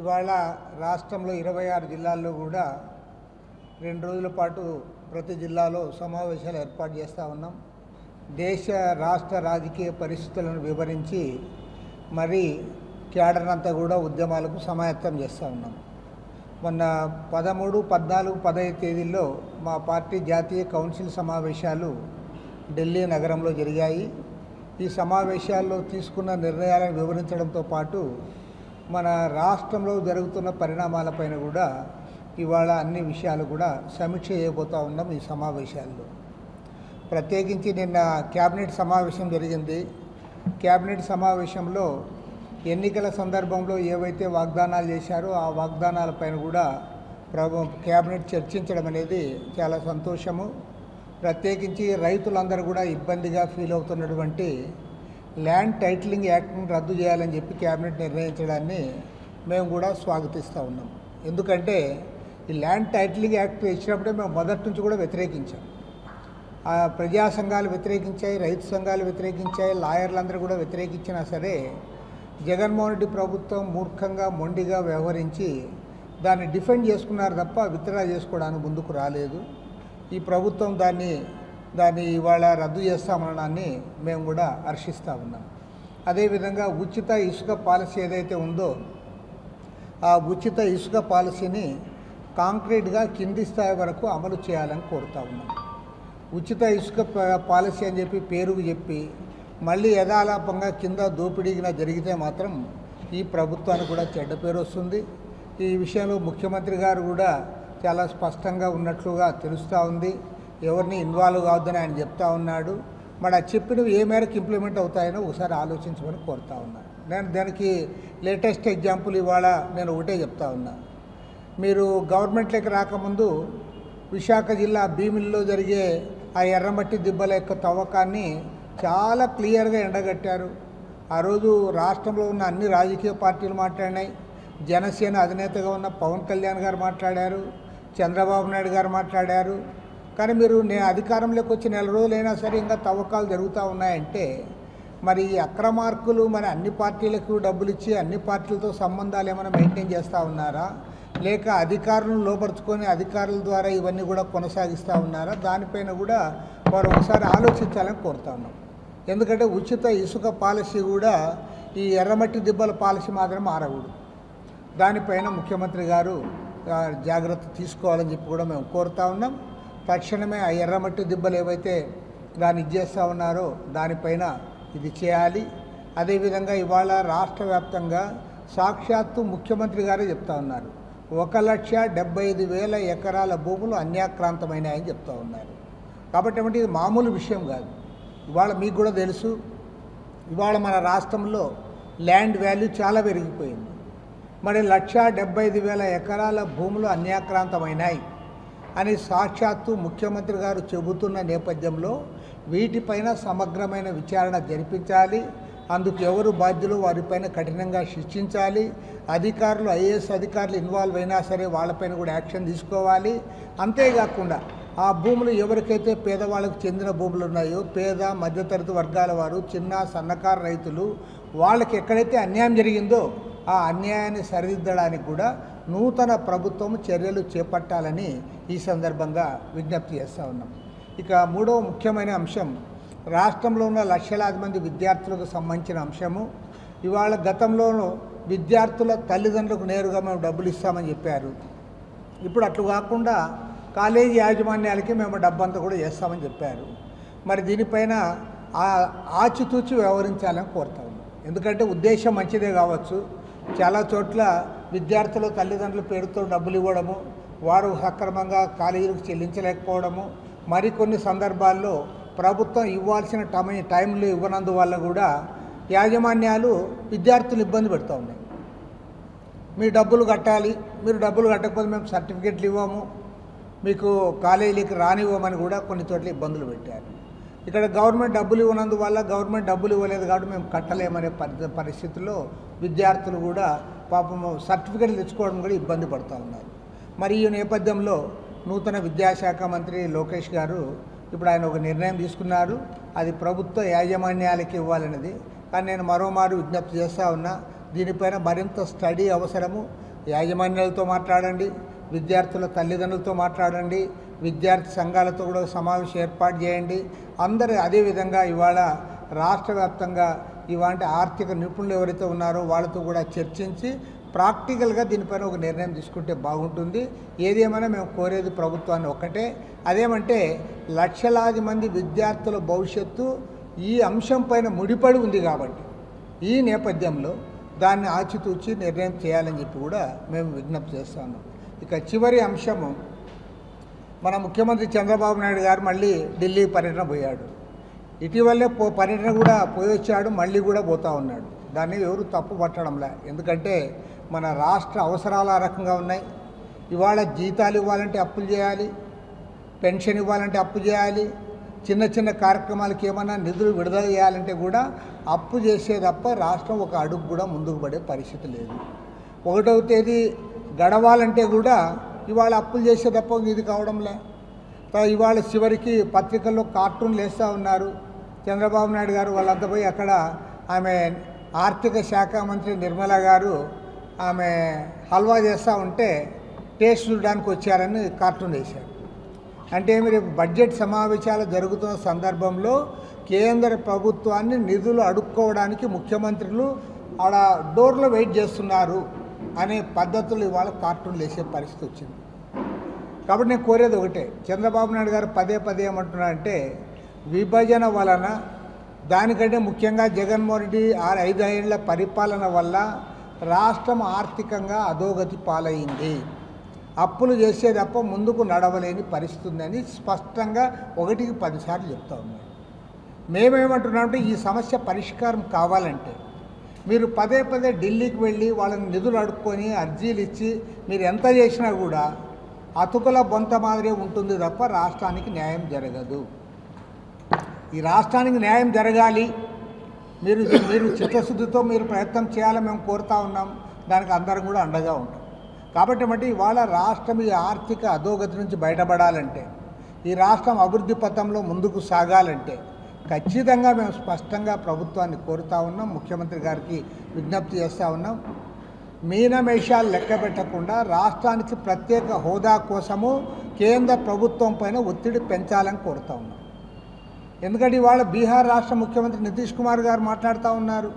ఇవాళ రాష్ట్రంలో ఇరవై ఆరు జిల్లాల్లో కూడా రెండు రోజుల పాటు ప్రతి జిల్లాలో సమావేశాలు ఏర్పాటు చేస్తూ ఉన్నాం. దేశ రాష్ట్ర రాజకీయ పరిస్థితులను వివరించి మరి క్యాడర్ అంతా కూడా ఉద్యమాలకు సమాయత్తం చేస్తూ ఉన్నాం. మొన్న పదమూడు పద్నాలుగు పదహైదు తేదీల్లో మా పార్టీ జాతీయ కౌన్సిల్ సమావేశాలు ఢిల్లీ నగరంలో జరిగాయి. ఈ సమావేశాల్లో తీసుకున్న నిర్ణయాలను వివరించడంతో పాటు మన రాష్ట్రంలో జరుగుతున్న పరిణామాలపైన కూడా ఇవాళ అన్ని విషయాలు కూడా సమీక్ష చేయబోతూ ఉన్నాం ఈ సమావేశాల్లో. ప్రత్యేకించి నిన్న క్యాబినెట్ సమావేశం జరిగింది. క్యాబినెట్ సమావేశంలో ఎన్నికల సందర్భంలో ఏవైతే వాగ్దానాలు చేశారో ఆ వాగ్దానాలపైన కూడా ప్రభు క్యాబినెట్ చర్చించడం అనేది చాలా సంతోషము. ప్రత్యేకించి రైతులందరూ కూడా ఇబ్బందిగా ఫీల్ అవుతున్నటువంటి ల్యాండ్ టైటిలింగ్ యాక్ట్ని రద్దు చేయాలని చెప్పి క్యాబినెట్ నిర్ణయించడాన్ని మేము కూడా స్వాగతిస్తూ ఉన్నాం. ఎందుకంటే ఈ ల్యాండ్ టైటిలింగ్ యాక్ట్ ఇచ్చినప్పుడే మేము మొదటి నుంచి కూడా వ్యతిరేకించాం. ఆ ప్రజా సంఘాలు వ్యతిరేకించాయి రైతు సంఘాలు వ్యతిరేకించాయి లాయర్లందరూ కూడా వ్యతిరేకించినా సరే జగన్మోహన్ రెడ్డి ప్రభుత్వం మూర్ఖంగా మొండిగా వ్యవహరించి దాన్ని డిఫెండ్ చేసుకున్నారు తప్ప విత్డ్రా చేసుకోవడానికి ముందుకు రాలేదు. ఈ ప్రభుత్వం దాన్ని దాన్ని ఇవాళ రద్దు చేస్తామనడాన్ని మేము కూడా హర్షిస్తూ ఉన్నాం. అదేవిధంగా ఉచిత ఇసుక పాలసీ ఏదైతే ఉందో ఆ ఉచిత ఇసుక పాలసీని కాంక్రీట్గా కింది స్థాయి వరకు అమలు చేయాలని కోరుతా ఉన్నాం. ఉచిత ఇసుక పాలసీ అని చెప్పి పేరుకు చెప్పి మళ్ళీ యథాలాపంగా కింద దోపిడీగిన జరిగితే మాత్రం ఈ ప్రభుత్వానికి కూడా చెడ్డ పేరు వస్తుంది. ఈ విషయంలో ముఖ్యమంత్రి గారు కూడా చాలా స్పష్టంగా ఉన్నట్లుగా తెలుస్తూ ఉంది. ఎవరిని ఇన్వాల్వ్ కావద్దని ఆయన చెప్తా ఉన్నాడు. మరి ఆ చెప్పినవి ఏ మేరకు ఇంప్లిమెంట్ అవుతాయనో ఒకసారి ఆలోచించమని కోరుతా ఉన్నాను నేను దానికి లేటెస్ట్ ఎగ్జాంపుల్ ఇవాళ నేను ఒకటే చెప్తా ఉన్నా. మీరు గవర్నమెంట్లోకి రాకముందు విశాఖ జిల్లా భీమిల్లో జరిగే ఆ ఎర్రమట్టి దిబ్బల యొక్క తవ్వకాన్ని చాలా క్లియర్గా ఎండగట్టారు. ఆ రోజు రాష్ట్రంలో ఉన్న అన్ని రాజకీయ పార్టీలు మాట్లాడినాయి. జనసేన అధినేతగా ఉన్న పవన్ కళ్యాణ్ గారు మాట్లాడారు. చంద్రబాబు నాయుడు గారు మాట్లాడారు. కానీ మీరు నేను అధికారంలోకి వచ్చి నెల రోజులైనా సరే ఇంకా తవ్వకాలు జరుగుతూ ఉన్నాయంటే మరి ఈ అక్రమార్కులు మరి అన్ని పార్టీలకు డబ్బులు ఇచ్చి అన్ని పార్టీలతో సంబంధాలు ఏమైనా మెయింటైన్ చేస్తూ ఉన్నారా? లేక అధికారులను లోపరుచుకొని అధికారుల ద్వారా ఇవన్నీ కూడా కొనసాగిస్తూ ఉన్నారా? దానిపైన కూడా వారు ఒకసారి ఆలోచించాలని కోరుతా ఉన్నాం. ఎందుకంటే ఉచిత ఇసుక పాలసీ కూడా ఈ ఎర్రమట్టి దిబ్బల పాలసీ మాత్రం మారకూడదు. దానిపైన ముఖ్యమంత్రి గారు జాగ్రత్త తీసుకోవాలని చెప్పి కూడా మేము కోరుతా ఉన్నాం. తక్షణమే ఆ ఎర్రమట్టి దిబ్బలు ఏవైతే దాన్ని ఇచ్చేస్తూ ఉన్నారో దానిపైన ఇది చేయాలి. అదేవిధంగా ఇవాళ రాష్ట్ర వ్యాప్తంగా సాక్షాత్తు ముఖ్యమంత్రి గారే చెప్తా ఉన్నారు. ఒక లక్ష డెబ్బై ఐదు వేల ఎకరాల భూములు అన్యాక్రాంతమైనాయని చెప్తా ఉన్నారు. కాబట్టి ఏమంటే ఇది మామూలు విషయం కాదు. ఇవాళ మీకు కూడా తెలుసు. ఇవాళ మన రాష్ట్రంలో ల్యాండ్ వాల్యూ చాలా పెరిగిపోయింది. మరి లక్ష డెబ్బై ఐదు వేల ఎకరాల భూములు అన్యాక్రాంతమైనాయి. అని సాక్షాత్తు ముఖ్యమంత్రి గారు చెబుతున్న నేపథ్యంలో వీటిపైన సమగ్రమైన విచారణ జరిపించాలి. అందుకు ఎవరు బాధ్యులు వారిపైన కఠినంగా శిక్షించాలి. అధికారులు ఐఏఎస్ అధికారులు ఇన్వాల్వ్ అయినా సరే వాళ్ళపైన కూడా యాక్షన్ తీసుకోవాలి. అంతేకాకుండా ఆ భూములు ఎవరికైతే పేదవాళ్ళకు చెందిన భూములు ఉన్నాయో పేద మధ్యతరగతి వర్గాల వారు చిన్న సన్నకారు రైతులు వాళ్ళకి ఎక్కడైతే అన్యాయం జరిగిందో ఆ అన్యాయాన్ని సరిదిద్దడానికి కూడా నూతన ప్రభుత్వం చర్యలు చేపట్టాలని ఈ సందర్భంగా విజ్ఞప్తి చేస్తూ ఉన్నాం. ఇక మూడవ ముఖ్యమైన అంశం రాష్ట్రంలో ఉన్న లక్షలాది మంది విద్యార్థులకు సంబంధించిన అంశము. ఇవాళ గతంలోనూ విద్యార్థుల తల్లిదండ్రులకు నేరుగా మేము డబ్బులు ఇస్తామని చెప్పారు. ఇప్పుడు అట్లు కాకుండా కాలేజీ యాజమాన్యాలకి మేము డబ్బంతా కూడా చేస్తామని చెప్పారు. మరి దీనిపైన ఆచితూచి వ్యవహరించాలని కోరుతా ఉన్నాం. ఎందుకంటే ఉద్దేశం మంచిదే కావచ్చు. చాలా చోట్ల విద్యార్థుల తల్లిదండ్రుల పేరుతో డబ్బులు ఇవ్వడము వారు సక్రమంగా కాలేజీలకు చెల్లించలేకపోవడము మరికొన్ని సందర్భాల్లో ప్రభుత్వం ఇవ్వాల్సిన టైం టైంలో ఇవ్వనందువల్ల కూడా యాజమాన్యాలు విద్యార్థులు ఇబ్బంది పెడుతూ ఉన్నాయి. మీ డబ్బులు కట్టాలి మీరు డబ్బులు కట్టకపోతే మేము సర్టిఫికెట్లు ఇవ్వము మీకు కాలేజీలకి రానివ్వమని కూడా కొన్ని చోట్ల ఇబ్బందులు పెట్టారు. ఇక్కడ గవర్నమెంట్ డబ్బులు ఇవ్వనందువల్ల గవర్నమెంట్ డబ్బులు ఇవ్వలేదు కాబట్టి మేము కట్టలేమనే పరి పరిస్థితుల్లో విద్యార్థులు కూడా పాపం సర్టిఫికెట్లు తెచ్చుకోవడం కూడా ఇబ్బంది పడుతూ ఉన్నారు. మరి ఈ నేపథ్యంలో నూతన విద్యాశాఖ మంత్రి లోకేష్ గారు ఇప్పుడు ఆయన ఒక నిర్ణయం తీసుకున్నారు. అది ప్రభుత్వ యాజమాన్యాలకి ఇవ్వాలనేది కానీ నేను మరోమారు విజ్ఞప్తి చేస్తూ ఉన్నా దీనిపైన మరింత స్టడీ అవసరము. యాజమాన్యాలతో మాట్లాడండి విద్యార్థుల తల్లిదండ్రులతో మాట్లాడండి విద్యార్థి సంఘాలతో కూడా సమావేశం ఏర్పాటు చేయండి. అందరూ అదేవిధంగా ఇవాళ రాష్ట్ర వ్యాప్తంగా ఇవాంటి ఆర్థిక నిపుణులు ఎవరైతే ఉన్నారో వాళ్ళతో కూడా చర్చించి ప్రాక్టికల్గా దీనిపైన ఒక నిర్ణయం తీసుకుంటే బాగుంటుంది. ఏదేమైనా మేము కోరేది ప్రభుత్వాన్ని ఒక్కటే. అదేమంటే లక్షలాది మంది విద్యార్థుల భవిష్యత్తు ఈ అంశం పైన ముడిపడి ఉంది కాబట్టి ఈ నేపథ్యంలో దాన్ని ఆచితూచి నిర్ణయం చేయాలని చెప్పి కూడా మేము విజ్ఞప్తి చేస్తాము ఇక చివరి అంశము మన ముఖ్యమంత్రి చంద్రబాబు నాయుడు గారు మళ్ళీ ఢిల్లీ పర్యటన పోయాడు. ఇటీవలే పో పర్యటన కూడా పోయి వచ్చాడు మళ్ళీ కూడా పోతా ఉన్నాడు. దాన్ని ఎవరు తప్పు పట్టడంలే. ఎందుకంటే మన రాష్ట్ర అవసరాలు ఆ రకంగా ఉన్నాయి. ఇవాళ జీతాలు ఇవ్వాలంటే అప్పులు చేయాలి పెన్షన్ ఇవ్వాలంటే అప్పు చేయాలి చిన్న చిన్న కార్యక్రమాలకి ఏమైనా నిధులు విడుదల చేయాలంటే కూడా అప్పు చేసే తప్ప రాష్ట్రం ఒక అడుగు కూడా ముందుకు పడే పరిస్థితి లేదు. ఒకటవ తేదీ గడవాలంటే కూడా ఇవాళ అప్పులు చేసే తప్ప ఇది కావడంలే. ఇవాళ చివరికి పత్రికల్లో కార్టూన్లు వేస్తూ ఉన్నారు. చంద్రబాబు నాయుడు గారు వాళ్ళంతా పోయి అక్కడ ఆమె ఆర్థిక శాఖ మంత్రి నిర్మలా గారు ఆమె హల్వా చేస్తూ ఉంటే టేస్ట్ చూడడానికి వచ్చారని కార్టూన్ వేశారు. అంటే రేపు బడ్జెట్ సమావేశాలు జరుగుతున్న సందర్భంలో కేంద్ర ప్రభుత్వాన్ని నిధులు అడుక్కోవడానికి ముఖ్యమంత్రులు ఆడ డోర్లో వెయిట్ చేస్తున్నారు. అనే పద్ధతులు ఇవాళ కార్టూన్లు వేసే పరిస్థితి వచ్చింది. కాబట్టి నేను కోరేది ఒకటే చంద్రబాబు నాయుడు గారు పదే పదే ఏమంటున్నారంటే విభజన వలన దానికంటే ముఖ్యంగా జగన్మోహన్ రెడ్డి ఆరు ఐదు ఏళ్ళ పరిపాలన వల్ల రాష్ట్రం ఆర్థికంగా అధోగతి పాలైంది. అప్పులు చేసే తప్ప ముందుకు నడవలేని పరిస్థితి ఉందని స్పష్టంగా ఒకటికి పదిసార్లు చెప్తా ఉన్నాడు మేమేమంటున్నామంటే ఈ సమస్య పరిష్కారం కావాలంటే మీరు పదే పదే ఢిల్లీకి వెళ్ళి వాళ్ళని నిధులు అడుక్కొని అర్జీలు ఇచ్చి మీరు ఎంత చేసినా కూడా అతుకుల బొంత మాదిరే ఉంటుంది తప్ప రాష్ట్రానికి న్యాయం జరగదు. ఈ రాష్ట్రానికి న్యాయం జరగాలి. మీరు మీరు చిత్తశుద్ధితో మీరు ప్రయత్నం చేయాలని మేము కోరుతా ఉన్నాం. దానికి అందరం కూడా అండగా ఉంటాం. కాబట్టి మట్టి ఇవాళ రాష్ట్రం ఈ ఆర్థిక అధోగతి నుంచి బయటపడాలంటే ఈ రాష్ట్రం అభివృద్ధి పథంలో ముందుకు సాగాలంటే ఖచ్చితంగా మేము స్పష్టంగా ప్రభుత్వాన్ని కోరుతా ఉన్నాం ముఖ్యమంత్రి గారికి విజ్ఞప్తి చేస్తూ ఉన్నాం. మీనమేషాలు లెక్క పెట్టకుండా రాష్ట్రానికి ప్రత్యేక హోదా కోసము కేంద్ర ప్రభుత్వం పైన ఒత్తిడి పెంచాలని కోరుతా ఉన్నాం. ఎందుకంటే ఇవాళ బీహార్ రాష్ట్ర ముఖ్యమంత్రి నితీష్ కుమార్ గారు మాట్లాడుతూ ఉన్నారు.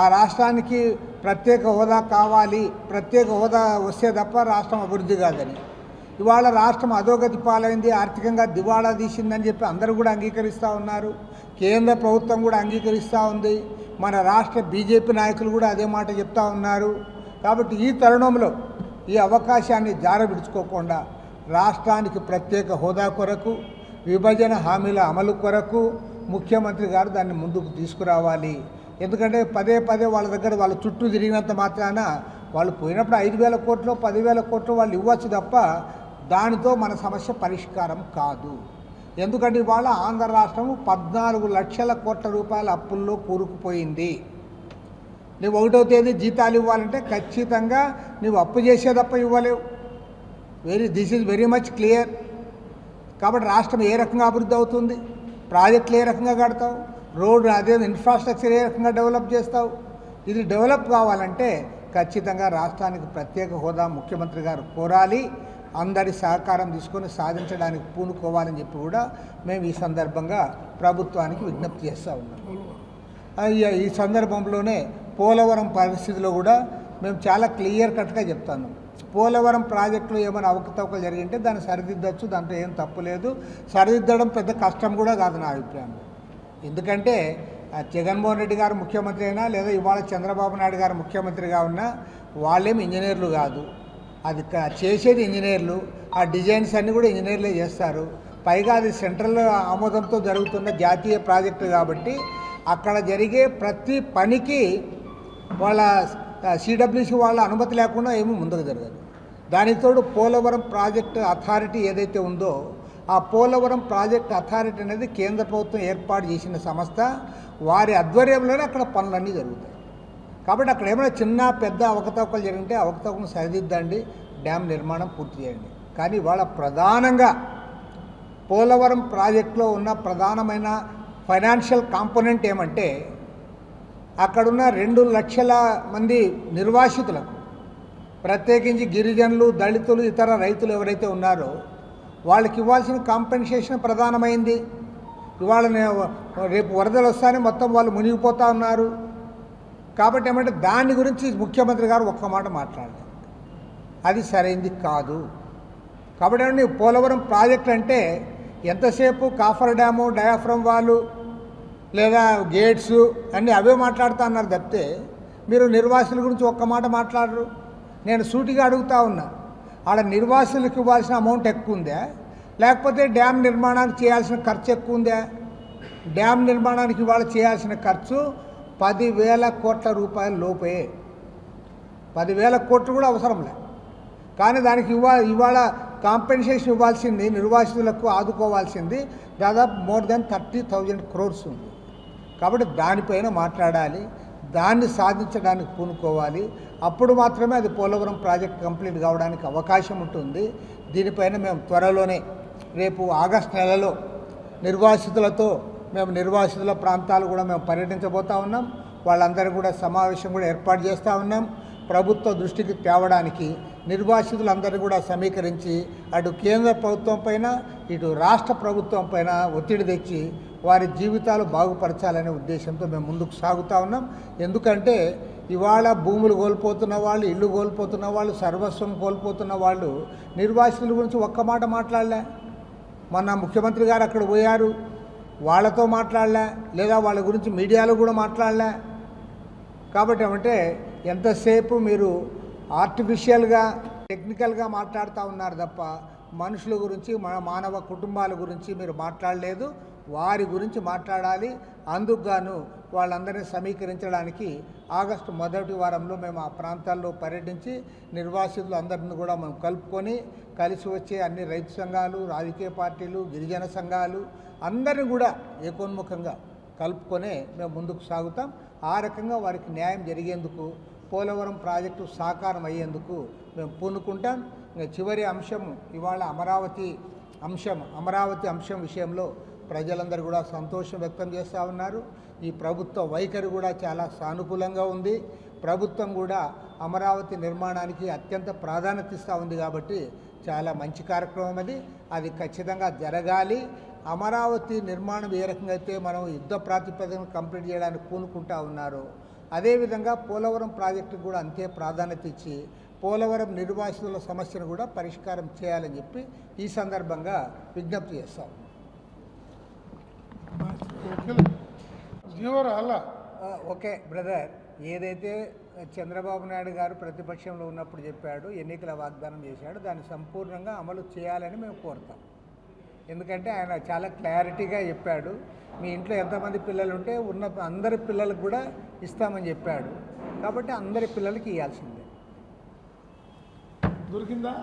ఆ రాష్ట్రానికి ప్రత్యేక హోదా కావాలి ప్రత్యేక హోదా వస్తే తప్ప రాష్ట్రం అభివృద్ధి కాదని. ఇవాళ రాష్ట్రం అధోగతి పాలైంది ఆర్థికంగా దివాళా తీసిందని చెప్పి అందరూ కూడా అంగీకరిస్తూ ఉన్నారు. కేంద్ర ప్రభుత్వం కూడా అంగీకరిస్తూ ఉంది. మన రాష్ట్ర బీజేపీ నాయకులు కూడా అదే మాట చెప్తా ఉన్నారు. కాబట్టి ఈ తరుణంలో ఈ అవకాశాన్ని జారవిడుచుకోకుండా రాష్ట్రానికి ప్రత్యేక హోదా కొరకు విభజన హామీల అమలు కొరకు ముఖ్యమంత్రి గారు దాన్ని ముందుకు తీసుకురావాలి. ఎందుకంటే పదే పదే వాళ్ళ దగ్గర వాళ్ళ చుట్టూ తిరిగినంత మాత్రాన వాళ్ళు పోయినప్పుడు ఐదు వేల కోట్లు పదివేల కోట్లు వాళ్ళు ఇవ్వచ్చు తప్ప దానితో మన సమస్య పరిష్కారం కాదు. ఎందుకంటే ఇవాళ ఆంధ్ర రాష్ట్రము పద్నాలుగు లక్షల కోట్ల రూపాయల అప్పుల్లో కూరుకుపోయింది. నువ్వు ఒకటో తేదీ జీతాలు ఇవ్వాలంటే ఖచ్చితంగా నువ్వు అప్పు చేసే తప్ప ఇవ్వలేవు. Very this is very much clear కాబట్టి రాష్ట్రం ఏ రకంగా అభివృద్ధి అవుతుంది? ప్రాజెక్టులు ఏ రకంగా కడతావు? రోడ్డు అదే ఇన్ఫ్రాస్ట్రక్చర్ ఏ రకంగా డెవలప్ చేస్తావు? ఇది డెవలప్ కావాలంటే ఖచ్చితంగా రాష్ట్రానికి ప్రత్యేక హోదా ముఖ్యమంత్రి గారు కోరాలి. అందరి సహకారం తీసుకొని సాధించడానికి పూనుకోవాలని చెప్పి కూడా మేము ఈ సందర్భంగా ప్రభుత్వానికి విజ్ఞప్తి చేస్తూ ఉన్నాం. ఈ సందర్భంలోనే పోలవరం పరిస్థితిలో కూడా మేము చాలా క్లియర్ కట్గా చెప్తాను పోలవరం ప్రాజెక్టులో ఏమైనా అవకతవకలు జరిగింటే దాన్ని సరిదిద్దచ్చు దాంట్లో ఏం తప్పు లేదు. సరిదిద్దడం పెద్ద కష్టం కూడా కాదు నా అభిప్రాయం. ఎందుకంటే జగన్మోహన్ రెడ్డి గారు ముఖ్యమంత్రి అయినా లేదా ఇవాళ చంద్రబాబు నాయుడు గారు ముఖ్యమంత్రిగా ఉన్నా వాళ్ళేం ఇంజనీర్లు కాదు. అది చేసేది ఇంజనీర్లు. ఆ డిజైన్స్ అన్నీ కూడా ఇంజనీర్లే చేస్తారు. పైగా అది సెంట్రల్ ఆమోదంతో జరుగుతున్న జాతీయ ప్రాజెక్టు కాబట్టి అక్కడ జరిగే ప్రతి పనికి వాళ్ళ సిడబ్ల్యూసి వాళ్ళ అనుమతి లేకుండా ఏమీ ముందుకు జరగదు. దానితోడు పోలవరం ప్రాజెక్టు అథారిటీ ఏదైతే ఉందో ఆ పోలవరం ప్రాజెక్ట్ అథారిటీ అనేది కేంద్ర ప్రభుత్వం ఏర్పాటు చేసిన సంస్థ. వారి ఆధ్వర్యంలోనే అక్కడ పనులన్నీ జరుగుతాయి. కాబట్టి అక్కడ ఏమైనా చిన్న పెద్ద అవకతవకలు జరిగితే అవకతవకలు సరిదిద్దండి డ్యామ్ నిర్మాణం పూర్తి చేయండి. కానీ వాళ్ళ ప్రధానంగా పోలవరం ప్రాజెక్టులో ఉన్న ప్రధానమైన ఫైనాన్షియల్ కాంపోనెంట్ ఏమంటే అక్కడున్న రెండు లక్షల మంది నిర్వాసితులకు ప్రత్యేకించి గిరిజనులు దళితులు ఇతర రైతులు ఎవరైతే ఉన్నారో వాళ్ళకి ఇవ్వాల్సిన కాంపెన్సేషన్ ప్రధానమైంది. ఇవాళ రేపు వరదలు వస్తానే మొత్తం వాళ్ళు మునిగిపోతూ ఉన్నారు. కాబట్టి ఏమంటే దాని గురించి ముఖ్యమంత్రి గారు ఒక్క మాట మాట్లాడలేదు. అది సరైంది కాదు. కాబట్టి పోలవరం ప్రాజెక్ట్ అంటే ఎంతసేపు కాఫర్ డ్యాము డయాఫ్రమ్ వాళ్ళు లేదా గేట్స్ అన్నీ అవే మాట్లాడుతా అన్నారు తప్పితే మీరు నిర్వాసుల గురించి ఒక్క మాట మాట్లాడరు. నేను సూటిగా అడుగుతా ఉన్నా ఆడ నిర్వాసులకు ఇవ్వాల్సిన అమౌంట్ ఎక్కువ ఉందా? లేకపోతే డ్యామ్ నిర్మాణానికి చేయాల్సిన ఖర్చు ఎక్కువ ఉందా? డ్యామ్ నిర్మాణానికి ఇవాళ చేయాల్సిన ఖర్చు పదివేల కోట్ల రూపాయల లోపే. పదివేల కోట్లు కూడా అవసరంలే కానీ దానికి ఇవా ఇవాళ కాంపెన్సేషన్ ఇవ్వాల్సింది నిర్వాసితులకు ఆదుకోవాల్సింది దాదాపు more than thirty thousand crores ఉంది. కాబట్టి దానిపైన మాట్లాడాలి దాన్ని సాధించడానికి పూనుకోవాలి. అప్పుడు మాత్రమే అది పోలవరం ప్రాజెక్ట్ కంప్లీట్ కావడానికి అవకాశం ఉంటుంది. దీనిపైన మేము త్వరలోనే రేపు ఆగస్ట్ నెలలో నిర్వాసితులతో మేము నిర్వాసితుల ప్రాంతాలు కూడా మేము పర్యటించబోతా ఉన్నాం. వాళ్ళందరూ కూడా సమావేశం కూడా ఏర్పాటు చేస్తూ ఉన్నాం. ప్రభుత్వ దృష్టికి తేవడానికి నిర్వాసితులందరూ కూడా సమీకరించి అటు కేంద్ర ప్రభుత్వం పైన ఇటు రాష్ట్ర ప్రభుత్వం పైన ఒత్తిడి తెచ్చి వారి జీవితాలు బాగుపరచాలనే ఉద్దేశంతో మేము ముందుకు సాగుతూ ఉన్నాం. ఎందుకంటే ఇవాళ భూములు కోల్పోతున్న వాళ్ళు ఇల్లు కోల్పోతున్న వాళ్ళు సర్వస్వం కోల్పోతున్న వాళ్ళు నిర్వాసితుల గురించి ఒక్క మాట మాట్లాడలే. మొన్న ముఖ్యమంత్రి గారు అక్కడ పోయారు. వాళ్ళతో మాట్లాడలే లేదా వాళ్ళ గురించి మీడియాలో కూడా మాట్లాడలే. కాబట్టి ఏమంటే ఎంతసేపు మీరు ఆర్టిఫిషియల్గా టెక్నికల్గా మాట్లాడుతూ ఉన్నారు తప్ప మనుషుల గురించి మన మానవ కుటుంబాల గురించి మీరు మాట్లాడలేదు. వారి గురించి మాట్లాడాలి. అందుకు గాను వాళ్ళందరినీ సమీకరించడానికి ఆగస్టు మొదటి వారంలో మేము ఆ ప్రాంతాల్లో పర్యటించి నిర్వాసితులు అందరిని కూడా మనం కలుపుకొని కలిసి వచ్చే అన్ని రైతు సంఘాలు రాజకీయ పార్టీలు గిరిజన సంఘాలు అందరిని కూడా ఏకోన్ముఖంగా కలుపుకొనే మేము ముందుకు సాగుతాం. ఆ రకంగా వారికి న్యాయం జరిగేందుకు పోలవరం ప్రాజెక్టు సాకారం అయ్యేందుకు మేము పూనుకుంటాం. ఇంకా చివరి అంశం ఇవాళ అమరావతి అంశం అమరావతి అంశం విషయంలో ప్రజలందరూ కూడా సంతోషం వ్యక్తం చేస్తూ ఉన్నారు. ఈ ప్రభుత్వ వైఖరి కూడా చాలా సానుకూలంగా ఉంది. ప్రభుత్వం కూడా అమరావతి నిర్మాణానికి అత్యంత ప్రాధాన్యత ఇస్తూ ఉంది కాబట్టి చాలా మంచి కార్యక్రమం అది. అది ఖచ్చితంగా జరగాలి. అమరావతి నిర్మాణం ఏ రకంగా అయితే మనం యుద్ధ ప్రాతిపదికన కంప్లీట్ చేయడానికి పూనుకుంటా ఉన్నారు అదేవిధంగా పోలవరం ప్రాజెక్టుకు కూడా అంతే ప్రాధాన్యత ఇచ్చి పోలవరం నిర్వాసితుల సమస్యను కూడా పరిష్కారం చేయాలని చెప్పి ఈ సందర్భంగా విజ్ఞప్తి చేస్తాం. జీవరా అలా. Okay brother. ఏదైతే చంద్రబాబు నాయుడు గారు ప్రతిపక్షంలో ఉన్నప్పుడు చెప్పాడు ఎన్నికల వాగ్దానం చేశాడు దాన్ని సంపూర్ణంగా అమలు చేయాలని మేము కోరుతాం. ఎందుకంటే ఆయన చాలా క్లారిటీగా చెప్పాడు. మీ ఇంట్లో ఎంతమంది పిల్లలు ఉంటే ఉన్న అందరి పిల్లలకు కూడా ఇస్తామని చెప్పాడు. కాబట్టి అందరి పిల్లలకి ఇవ్వాల్సిందే. దొరికిందా?